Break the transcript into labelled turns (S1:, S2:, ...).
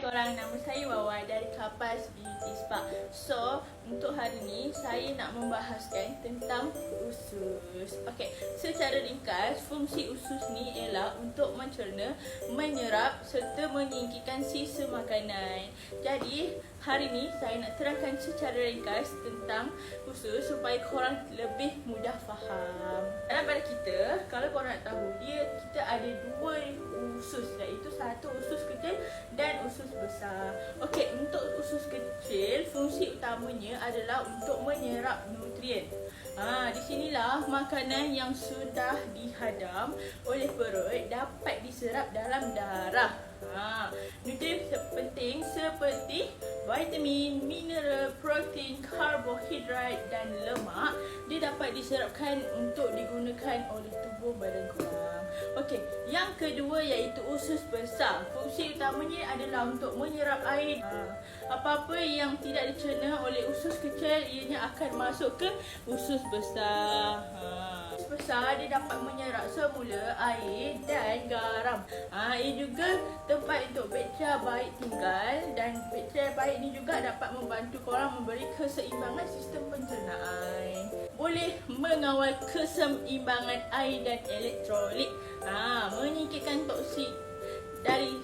S1: korang, nama saya Wawa dari Kapas Beauty Spa. So, untuk hari ni saya nak membahaskan tentang usus. Okey, secara ringkas, fungsi usus ni ialah untuk mencerna, menyerap serta menyingkirkan sisa makanan. Jadi, hari ni saya nak terangkan secara ringkas tentang usus supaya korang lebih mudah faham. Dalam pada kita, kalau korang nak tahu, dia kita ada dua usus iaitu satu usus usus besar. Okey, untuk usus kecil, fungsi utamanya adalah untuk menyerap nutrien. Ha, di sinilah makanan yang sudah dihadam oleh perut dapat diserap dalam darah. Ha, nutrien penting seperti vitamin, mineral, protein, karbohidrat dan lemak dia dapat diserapkan untuk digunakan oleh tubuh badan korang. Okey, yang kedua iaitu usus besar. Fungsi utamanya adalah untuk menyerap air. Ha, apa-apa yang tidak dicerna oleh usus kecil ianya akan masuk ke usus besar. Ha, usus besar dia dapat menyerap semula air dan garam. Ha, ia juga tempat untuk bakteria baik tinggal dan bakteria baik ni juga dapat membantu korang memberi keseimbangan sistem pencernaan. Boleh mengawal keseimbangan air dan elektrolit. Ha, menyingkirkan